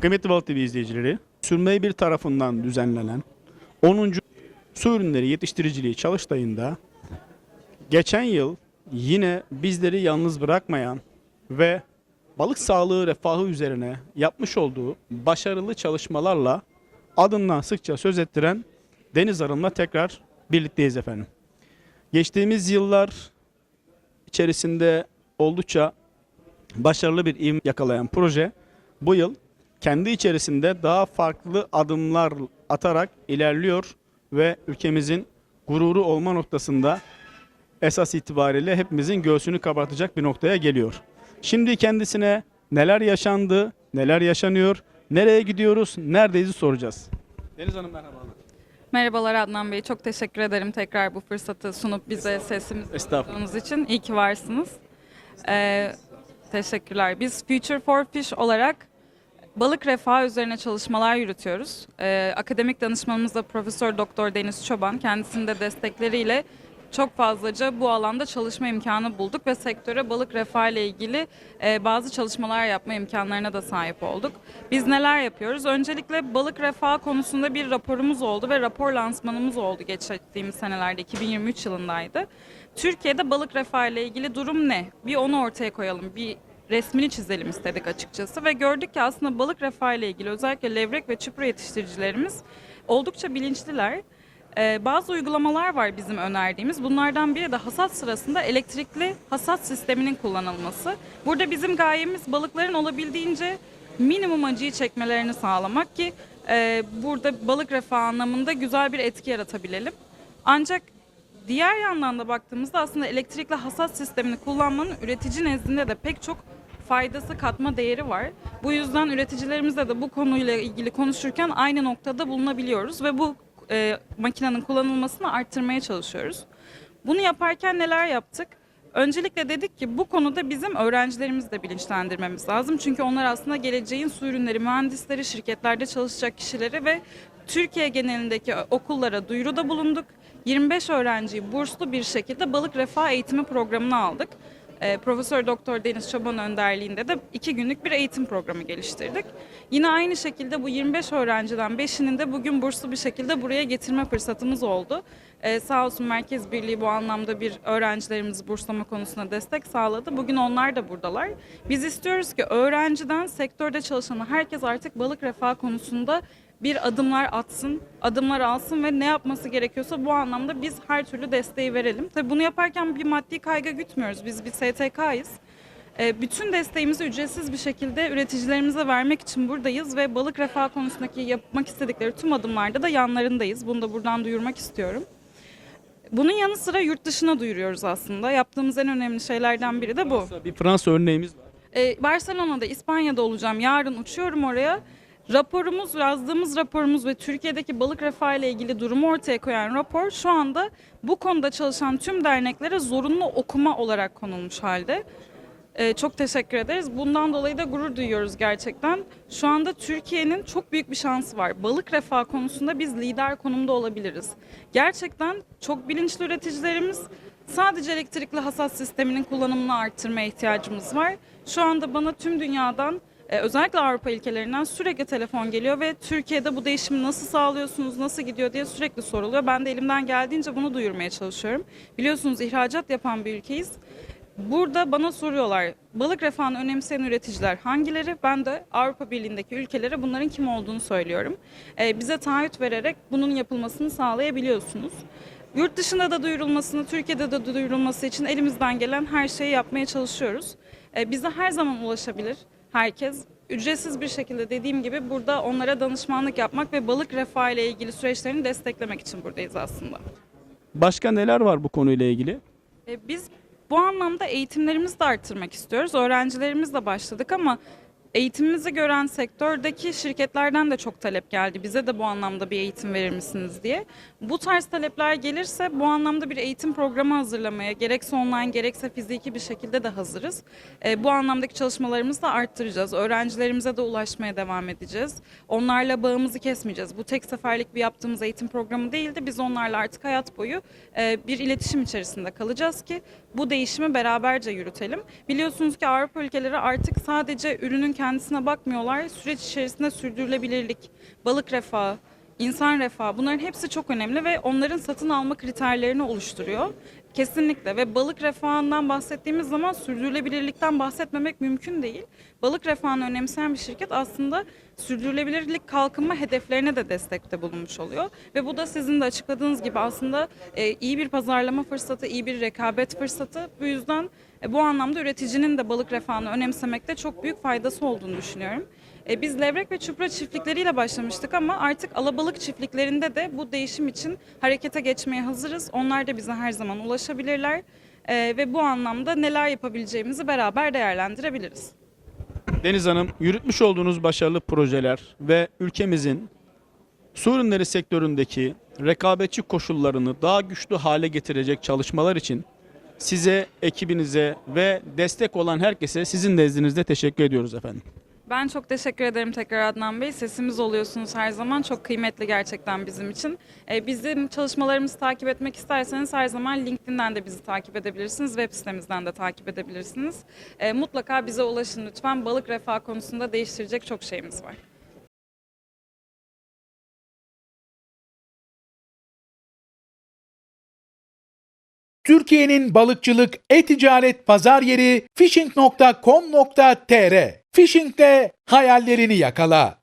Kıymetli Balık TV izleyicileri, Sürmey bir tarafından düzenlenen 10. Su Ürünleri Yetiştiriciliği Çalıştayı'nda geçen yıl yine bizleri yalnız bırakmayan ve balık sağlığı refahı üzerine yapmış olduğu başarılı çalışmalarla adından sıkça söz ettiren Deniz Arın'la tekrar birlikteyiz efendim. Geçtiğimiz yıllar içerisinde oldukça başarılı bir ivme yakalayan proje bu yıl kendi içerisinde daha farklı adımlar atarak ilerliyor ve ülkemizin gururu olma noktasında esas itibariyle hepimizin göğsünü kabartacak bir noktaya geliyor. Şimdi kendisine neler yaşandı, neler yaşanıyor, nereye gidiyoruz, neredeyiz soracağız. Deniz Hanım merhabalar. Merhabalar Adnan Bey. Çok teşekkür ederim tekrar bu fırsatı sunup bize sesimizi duyduğunuz için. İyi ki varsınız. Ee, teşekkürler. Biz Future for Fish olarak balık refahı üzerine çalışmalar yürütüyoruz. Ee, akademik danışmanımız da Profesör Doktor Deniz Çoban. Kendisinin de destekleriyle çok fazlaca bu alanda çalışma imkanı bulduk ve sektöre balık refahı ile ilgili e, bazı çalışmalar yapma imkanlarına da sahip olduk. Biz neler yapıyoruz? Öncelikle balık refahı konusunda bir raporumuz oldu ve rapor lansmanımız oldu geçtiğimiz senelerde 2023 yılındaydı. Türkiye'de balık refahı ile ilgili durum ne? Bir onu ortaya koyalım. Bir resmini çizelim istedik açıkçası ve gördük ki aslında balık refahı ile ilgili özellikle levrek ve çupra yetiştiricilerimiz oldukça bilinçliler. Ee, bazı uygulamalar var bizim önerdiğimiz. Bunlardan biri de hasat sırasında elektrikli hasat sisteminin kullanılması. Burada bizim gayemiz balıkların olabildiğince minimum acıyı çekmelerini sağlamak ki e, burada balık refahı anlamında güzel bir etki yaratabilelim. Ancak diğer yandan da baktığımızda aslında elektrikli hasat sistemini kullanmanın üretici nezdinde de pek çok faydası katma değeri var. Bu yüzden üreticilerimizle de bu konuyla ilgili konuşurken aynı noktada bulunabiliyoruz ve bu e, makinenin kullanılmasını arttırmaya çalışıyoruz. Bunu yaparken neler yaptık? Öncelikle dedik ki bu konuda bizim öğrencilerimizi de bilinçlendirmemiz lazım. Çünkü onlar aslında geleceğin su ürünleri mühendisleri, şirketlerde çalışacak kişileri ve Türkiye genelindeki okullara duyuruda bulunduk. 25 öğrenciyi burslu bir şekilde balık refah eğitimi programına aldık. Ee, Profesör Doktor Deniz Çoban önderliğinde de iki günlük bir eğitim programı geliştirdik. Yine aynı şekilde bu 25 öğrenciden 5'inin de bugün burslu bir şekilde buraya getirme fırsatımız oldu. Ee, sağ olsun Merkez Birliği bu anlamda bir öğrencilerimizi burslama konusunda destek sağladı. Bugün onlar da buradalar. Biz istiyoruz ki öğrenciden sektörde çalışan herkes artık balık refah konusunda bir adımlar atsın, adımlar alsın ve ne yapması gerekiyorsa bu anlamda biz her türlü desteği verelim. Tabii bunu yaparken bir maddi kaygı gütmüyoruz. Biz bir STK'yız. Ee, Bütün desteğimizi ücretsiz bir şekilde üreticilerimize vermek için buradayız ve balık refah konusundaki yapmak istedikleri tüm adımlarda da yanlarındayız. Bunu da buradan duyurmak istiyorum. Bunun yanı sıra yurt dışına duyuruyoruz aslında. Yaptığımız en önemli şeylerden biri de bu. Bir Fransa örneğimiz var. Ee, Barcelona'da, İspanya'da olacağım. Yarın uçuyorum oraya. Raporumuz, yazdığımız raporumuz ve Türkiye'deki balık refahı ile ilgili durumu ortaya koyan rapor şu anda bu konuda çalışan tüm derneklere zorunlu okuma olarak konulmuş halde. Ee, çok teşekkür ederiz. Bundan dolayı da gurur duyuyoruz gerçekten. Şu anda Türkiye'nin çok büyük bir şansı var. Balık refahı konusunda biz lider konumda olabiliriz. Gerçekten çok bilinçli üreticilerimiz sadece elektrikli hasat sisteminin kullanımını arttırmaya ihtiyacımız var. Şu anda bana tüm dünyadan e, özellikle Avrupa ülkelerinden sürekli telefon geliyor ve Türkiye'de bu değişimi nasıl sağlıyorsunuz, nasıl gidiyor diye sürekli soruluyor. Ben de elimden geldiğince bunu duyurmaya çalışıyorum. Biliyorsunuz ihracat yapan bir ülkeyiz. Burada bana soruyorlar balık refahını önemseyen üreticiler hangileri? Ben de Avrupa Birliği'ndeki ülkelere bunların kim olduğunu söylüyorum. Ee, bize taahhüt vererek bunun yapılmasını sağlayabiliyorsunuz. Yurt dışında da duyurulmasını, Türkiye'de de duyurulması için elimizden gelen her şeyi yapmaya çalışıyoruz. Ee, bize her zaman ulaşabilir herkes. Ücretsiz bir şekilde dediğim gibi burada onlara danışmanlık yapmak ve balık refahı ile ilgili süreçlerini desteklemek için buradayız aslında. Başka neler var bu konuyla ilgili? E, Biz bu anlamda eğitimlerimizi de arttırmak istiyoruz. Öğrencilerimizle başladık ama eğitimimizi gören sektördeki şirketlerden de çok talep geldi. Bize de bu anlamda bir eğitim verir misiniz diye. Bu tarz talepler gelirse bu anlamda bir eğitim programı hazırlamaya gerekse online gerekse fiziki bir şekilde de hazırız. E, bu anlamdaki çalışmalarımızı da arttıracağız. Öğrencilerimize de ulaşmaya devam edeceğiz. Onlarla bağımızı kesmeyeceğiz. Bu tek seferlik bir yaptığımız eğitim programı değildi. Biz onlarla artık hayat boyu e, bir iletişim içerisinde kalacağız ki bu değişimi beraberce yürütelim. Biliyorsunuz ki Avrupa ülkeleri artık sadece ürünün kendisine bakmıyorlar. Süreç içerisinde sürdürülebilirlik, balık refahı, insan refahı bunların hepsi çok önemli ve onların satın alma kriterlerini oluşturuyor. Kesinlikle ve balık refahından bahsettiğimiz zaman sürdürülebilirlikten bahsetmemek mümkün değil. Balık refahını önemseyen bir şirket aslında sürdürülebilirlik kalkınma hedeflerine de destekte bulunmuş oluyor. Ve bu da sizin de açıkladığınız gibi aslında e, iyi bir pazarlama fırsatı, iyi bir rekabet fırsatı. Bu yüzden e, bu anlamda üreticinin de balık refahını önemsemekte çok büyük faydası olduğunu düşünüyorum. E, biz levrek ve çupra çiftlikleriyle başlamıştık ama artık alabalık çiftliklerinde de bu değişim için harekete geçmeye hazırız. Onlar da bize her zaman ulaşabilirler E, ve bu anlamda neler yapabileceğimizi beraber değerlendirebiliriz. Deniz Hanım, yürütmüş olduğunuz başarılı projeler ve ülkemizin su ürünleri sektöründeki rekabetçi koşullarını daha güçlü hale getirecek çalışmalar için size, ekibinize ve destek olan herkese sizin nezdinizde teşekkür ediyoruz efendim. Ben çok teşekkür ederim tekrar Adnan Bey. Sesimiz oluyorsunuz her zaman. Çok kıymetli gerçekten bizim için. Ee, bizim çalışmalarımızı takip etmek isterseniz her zaman LinkedIn'den de bizi takip edebilirsiniz. Web sitemizden de takip edebilirsiniz. Ee, mutlaka bize ulaşın lütfen. Balık refah konusunda değiştirecek çok şeyimiz var. Türkiye'nin balıkçılık, e-ticaret pazar yeri fishing.com.tr. Fishing'de hayallerini yakala.